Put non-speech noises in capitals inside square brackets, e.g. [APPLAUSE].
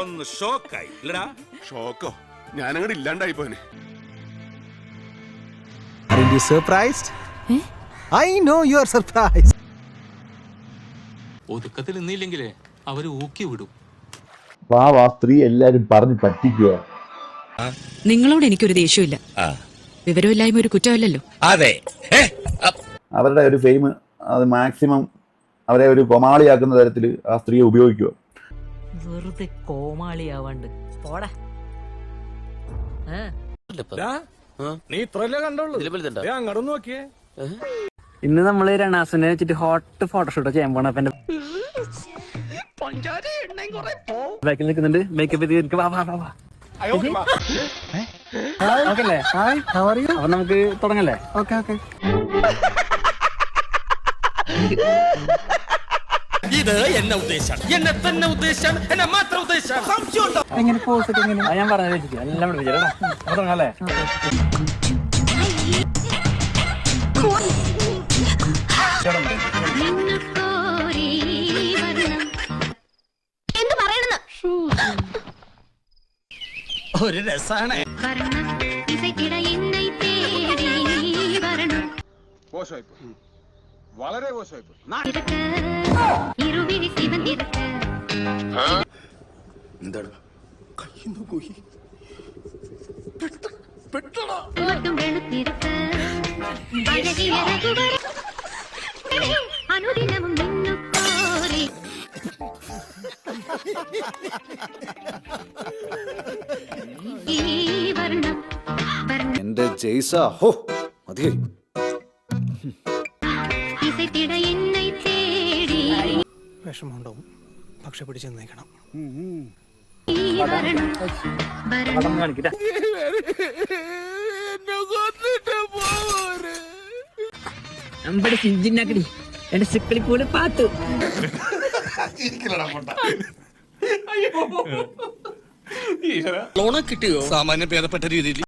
ഒന്ന് ഷോക്കായി ഇല്ലടാ. ഷോക്കോ? ഞാനങ്ങോട്ട് ഇല്ലാണ്ടായി പോനെ Aren't you surprised? I know you are surprised. ഒതുക്കത്തിൽ നിന്നില്ലെങ്കിലേ അവർ ഊക്കി വിടും. പാവ ആ സ്ത്രീ എല്ലാരും പറഞ്ഞു പറ്റിക്കുക നിങ്ങളോട് എനിക്കൊരു ദേഷ്യമില്ല വിവരമില്ലായ്മ ഒരു കുറ്റമല്ലല്ലോ. അതെ. അവരുടെ ഒരു ഫെയിം അത് മാക്സിമം അവരെ ഒരു കൊമാളിയാക്കുന്ന തരത്തിൽ ആ സ്ത്രീയെ ഉപയോഗിക്കുക വെറുതെ കോമാളിയാവാണ്ട്. പോടാ. നീ ഇത്രല്ലേ നോക്കിയേ. ഇന്ന് നമ്മൾ രണാസിനെ വെച്ചിട്ട് ഹോട്ട് ഫോട്ടോഷൂട്ട് ചെയ്യാൻ പോണ അപ്പൊ എന്റെ ബാക്കിൽ നിൽക്കുന്നുണ്ട്. മേക്കപ്പ് ചെയ്ത് വാ വാ വാ ഹായ് അപ്പൊ നമുക്ക് തുടങ്ങല്ലേ? Okay okay. [LAUGHS] ഇത് എന്നെ ഉദ്ദേശം എന്നെ തന്നെ ഉദ്ദേശം എന്നെ മാത്രം ഉദ്ദേശം എങ്ങനെ പോസ് ഒക്കെ എങ്ങനെ? ആ, ഞാൻ വെച്ചിട്ട് എല്ലാം തുടങ്ങാല്ലേ എന്ത് പറയണെന്ന്? ഒരു രസാണ്. വളരെ മോശമായിപ്പോ അനുദിനവും നിന്നുക്കോരി ഈ വർണം വർണം എന്റെ ജയ്സ. ഹോ മതിയായി. എന്നെ തേടി. വിഷമമുണ്ടാവും. പക്ഷെ പിടിച്ചെന്നേക്കണം ഈ വർണം വർണം പടം കാണിക്കട്ടെ. അമ്പടി സിഞ്ചിന്നാക്കടി എന്റെ സിക്കളിപ്പൂൽ പാത്തു. ലോണ കിട്ടിയോ? സാമാന്യം ഭേദപ്പെട്ട രീതിയിൽ.